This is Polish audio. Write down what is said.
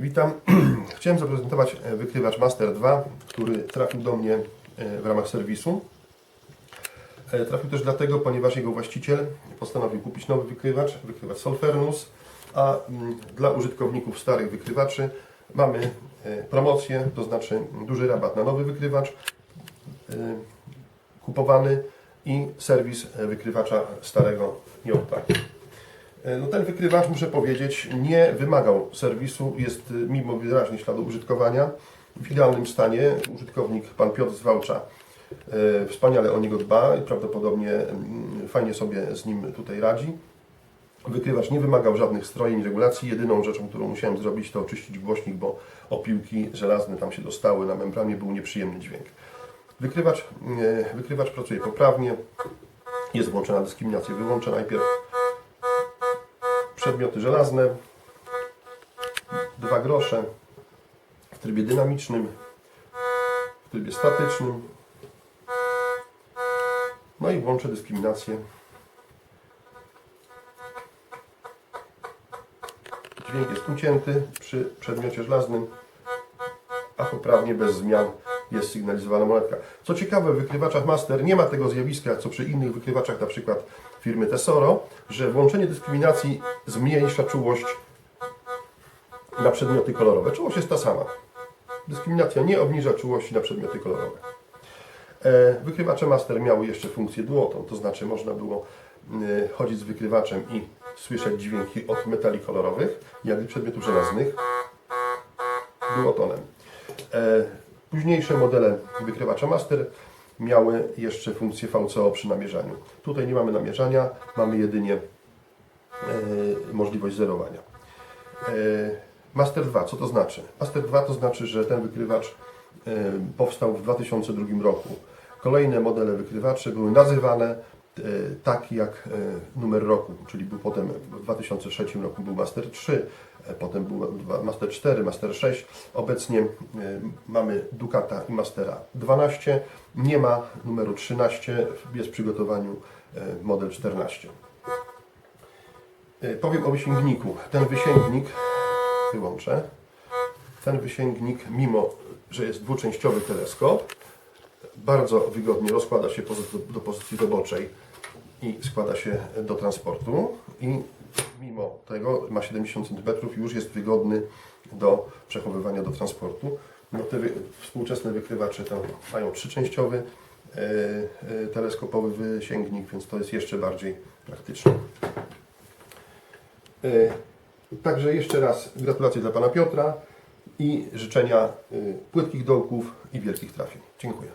Witam. Chciałem zaprezentować e, wykrywacz Master 2, który trafił do mnie e, w ramach serwisu. E, Trafił też dlatego, ponieważ jego właściciel postanowił kupić nowy wykrywacz, wykrywacz Solfernus, a mm, dla użytkowników starych wykrywaczy mamy promocję, to znaczy duży rabat na nowy wykrywacz kupowany i serwis wykrywacza starego. E, No ten wykrywacz, muszę powiedzieć, nie wymagał serwisu, jest y, mimo wyraźnie śladu użytkowania w idealnym stanie. Użytkownik, pan Piotr Zwałcza, e, wspaniale o niego dba i prawdopodobnie mm, fajnie sobie z nim tutaj radzi. Wykrywacz nie wymagał żadnych strojeń, regulacji. Jedyną rzeczą, którą musiałem zrobić, to oczyścić głośnik, bo opiłki żelazne tam się dostały, na membranie był nieprzyjemny dźwięk. Wykrywacz, e, wykrywacz pracuje poprawnie, jest włączona dyskryminacja, wyłączę najpierw przedmioty żelazne, dwa grosze w trybie dynamicznym, w trybie statycznym. No i włączę dyskryminację. Dźwięk jest ucięty przy przedmiocie żelaznym, a poprawnie bez zmian jest sygnalizowana monetka. Co ciekawe, w wykrywaczach Master nie ma tego zjawiska, co przy innych wykrywaczach, przykład firmy Tesoro, że włączenie dyskryminacji zmniejsza czułość na przedmioty kolorowe. Czułość jest ta sama. Dyskryminacja nie obniża czułości na przedmioty kolorowe. E, Wykrywacze Master miały jeszcze funkcję duoton, to znaczy można było e, chodzić z wykrywaczem i słyszeć dźwięki od metali kolorowych, jak i przedmiotów żelaznych duotonem. Późniejsze modele wykrywacza Master miały jeszcze funkcję VCO przy namierzaniu. Tutaj nie mamy namierzania, mamy jedynie e, możliwość zerowania. E, Master 2, co to znaczy? Master 2 to znaczy, że ten wykrywacz e, powstał w 2002 roku. Kolejne modele wykrywaczy były nazywane e, tak jak e, numer roku, czyli był potem w 2003 roku był Master 3, e, potem był Master 4, Master 6. Obecnie mamy Ducata i Mastera 12. Nie ma numeru 13, jest w przygotowaniu model 14. E, Powiem o wysięgniku. Ten wysięgnik, wyłączę, ten wysięgnik, mimo że jest dwuczęściowy teleskop, bardzo wygodnie rozkłada się do pozycji roboczej i składa się do transportu i mimo tego ma 70 cm już jest wygodny do przechowywania do transportu. No te współczesne wykrywacze tam mają trzyczęściowy e, e, teleskopowy wysięgnik, więc to jest jeszcze bardziej praktyczne. E, Także jeszcze raz gratulacje dla Pana Piotra i życzenia płytkich dołków i wielkich trafień. Dziękuję.